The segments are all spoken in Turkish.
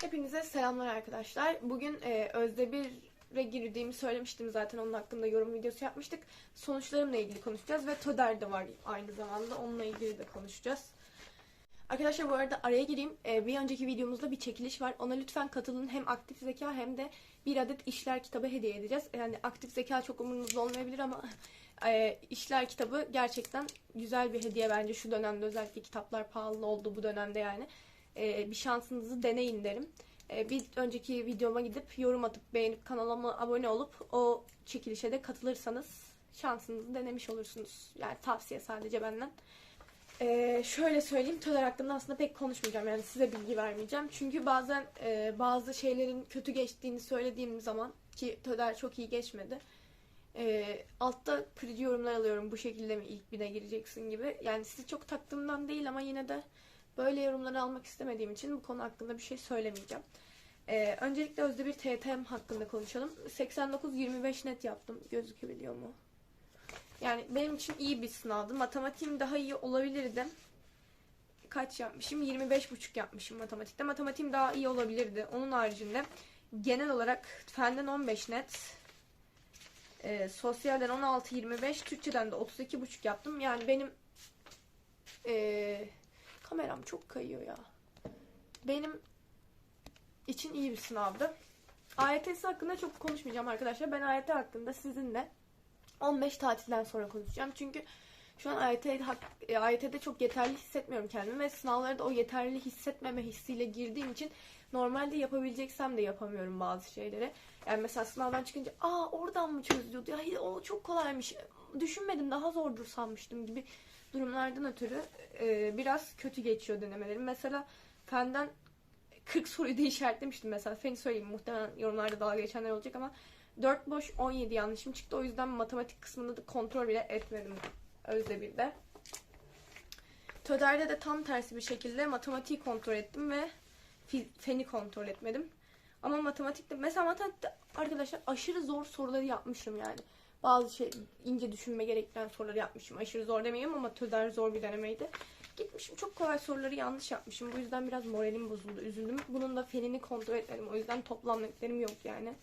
Hepinize selamlar arkadaşlar. Bugün e, Özde Bir'e girdiğimi söylemiştim zaten onun hakkında yorum videosu yapmıştık. Sonuçlarımla ilgili konuşacağız ve TÖDER de var aynı zamanda onunla ilgili de konuşacağız. Arkadaşlar bu arada araya gireyim. E, bir önceki videomuzda bir çekiliş var. Ona lütfen katılın. Hem aktif zeka hem de bir adet işler kitabı hediye edeceğiz. Yani aktif zeka çok umurunuzda olmayabilir ama e, işler kitabı gerçekten güzel bir hediye bence şu dönemde özellikle kitaplar pahalı oldu bu dönemde yani. E, bir şansınızı deneyin derim. E, bir önceki videoma gidip yorum atıp beğenip kanalıma abone olup o çekilişe de katılırsanız şansınızı denemiş olursunuz. Yani tavsiye sadece benden. Ee, şöyle söyleyeyim, TÖDER hakkında aslında pek konuşmayacağım. Yani size bilgi vermeyeceğim. Çünkü bazen e, bazı şeylerin kötü geçtiğini söylediğim zaman ki TÖDER çok iyi geçmedi. E, altta kırıcı yorumlar alıyorum. Bu şekilde mi ilk bine gireceksin gibi. Yani sizi çok taktığımdan değil ama yine de böyle yorumları almak istemediğim için bu konu hakkında bir şey söylemeyeceğim. E, öncelikle Özde bir TTM hakkında konuşalım. 89-25 net yaptım. Gözükebiliyor mu? Yani benim için iyi bir sınavdı. Matematiğim daha iyi olabilirdi. Kaç yapmışım? 25,5 yapmışım matematikte. Matematiğim daha iyi olabilirdi. Onun haricinde genel olarak fenden 15 net. E, sosyalden 16-25. Türkçeden de 32,5 yaptım. Yani benim e, kameram çok kayıyor ya. Benim için iyi bir sınavdı. AYT'si hakkında çok konuşmayacağım arkadaşlar. Ben AYT hakkında sizinle 15 tatilden sonra konuşacağım. Çünkü şu an AYT, hak- e, AYT'de çok yeterli hissetmiyorum kendimi ve sınavlara da o yeterli hissetmeme hissiyle girdiğim için normalde yapabileceksem de yapamıyorum bazı şeyleri. Yani mesela sınavdan çıkınca aa oradan mı çözülüyordu ya o çok kolaymış düşünmedim daha zordur sanmıştım gibi durumlardan ötürü e, biraz kötü geçiyor denemelerim. Mesela fenden 40 soruyu da işaretlemiştim mesela. Feni söyleyeyim muhtemelen yorumlarda dalga geçenler olacak ama 4 boş 17 yanlışım çıktı. O yüzden matematik kısmında da kontrol bile etmedim Özde bir de. Töder'de de tam tersi bir şekilde matematiği kontrol ettim ve feni kontrol etmedim. Ama matematikte mesela matematikte arkadaşlar aşırı zor soruları yapmışım yani. Bazı şey ince düşünme gerektiren soruları yapmışım. Aşırı zor demeyeyim ama Töder zor bir denemeydi. Gitmişim çok kolay soruları yanlış yapmışım. Bu yüzden biraz moralim bozuldu, üzüldüm. Bunun da fenini kontrol etmedim. O yüzden toplam netlerim yok yani.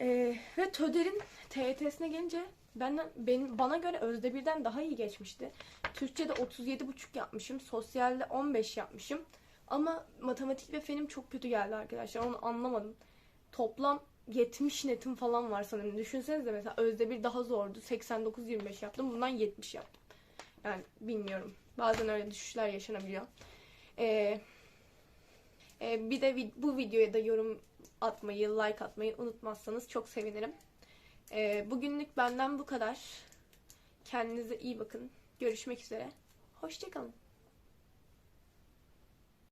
Ee, ve TÖDER'in TYT'sine gelince benden benim bana göre Özde birden daha iyi geçmişti. Türkçe'de 37,5 yapmışım. Sosyalde 15 yapmışım. Ama matematik ve fenim çok kötü geldi arkadaşlar. Onu anlamadım. Toplam 70 netim falan var sanırım. Düşünsenize mesela Özde bir daha zordu. 89-25 yaptım. Bundan 70 yaptım. Yani bilmiyorum. Bazen öyle düşüşler yaşanabiliyor. Ee, e, bir de bu videoya da yorum atmayı, like atmayı unutmazsanız çok sevinirim. Ee, bugünlük benden bu kadar. Kendinize iyi bakın. Görüşmek üzere. Hoşçakalın.